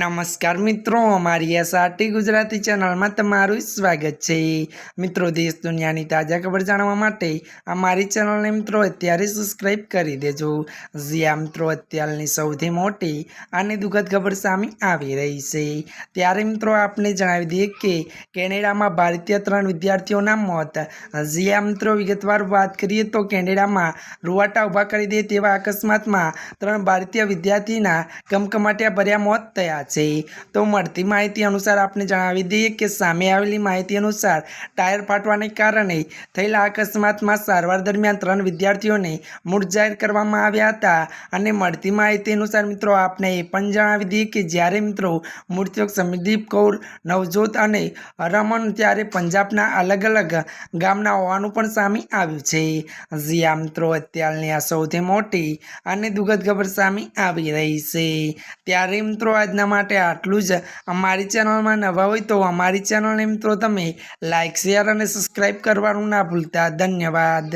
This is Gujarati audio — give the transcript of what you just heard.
નમસ્કાર મિત્રો, અમારી એસઆરટી ગુજરાતી ચેનલમાં તમારું સ્વાગત છે. મિત્રો, દેશ દુનિયાની તાજા ખબર જાણવા માટે અમારી ચેનલને મિત્રો અત્યારે સબસ્ક્રાઈબ કરી દેજો. જ્યાં મિત્રો અત્યારની સૌથી મોટી અને દુઃખદ ખબર સામે આવી રહી છે. ત્યારે મિત્રો, આપને જણાવી દઈએ કે કેનેડામાં ભારતીય ત્રણ વિદ્યાર્થીઓના મોત. જ્યાં મિત્રો, વિગતવાર વાત કરીએ તો કેનેડામાં રૂવાટા ઊભા કરી દે તેવા અકસ્માતમાં ત્રણ ભારતીય વિદ્યાર્થીના કમકમાટિયા ભર્યા મોત થયા છે. તો મળતી માહિતી અનુસાર આપને જણાવી દઈએ કે સામે આવેલી માહિતી અનુસાર ટાયર ફાટવાને કારણે થયેલા અકસ્માતમાં સારવાર દરમિયાન ત્રણ વિદ્યાર્થીઓને મૃત જાહેર કરવામાં આવ્યા હતા. અને મળતી માહિતી અનુસાર મિત્રો, આપને એ પણ જણાવી દઈએ કે જ્યારે મિત્રો મૃતક સમીરદીપ કૌર, નવજોત અને રમન ત્યારે પંજાબના અલગ અલગ ગામના હોવાનું પણ સામે આવ્યું છે. જ્યાં મિત્રો, અત્યારની આ સૌથી મોટી અને દુઃખદ ખબર સામે આવી રહી છે. ત્યારે મિત્રો, આજના માટે આટલું જ. અમારી ચેનલમાં નવા હોય તો અમારી ચેનલને મિત્રો તમે લાઇક શેર અને સબસ્ક્રાઈબ કરવાનું ના ભૂલતા. ધન્યવાદ.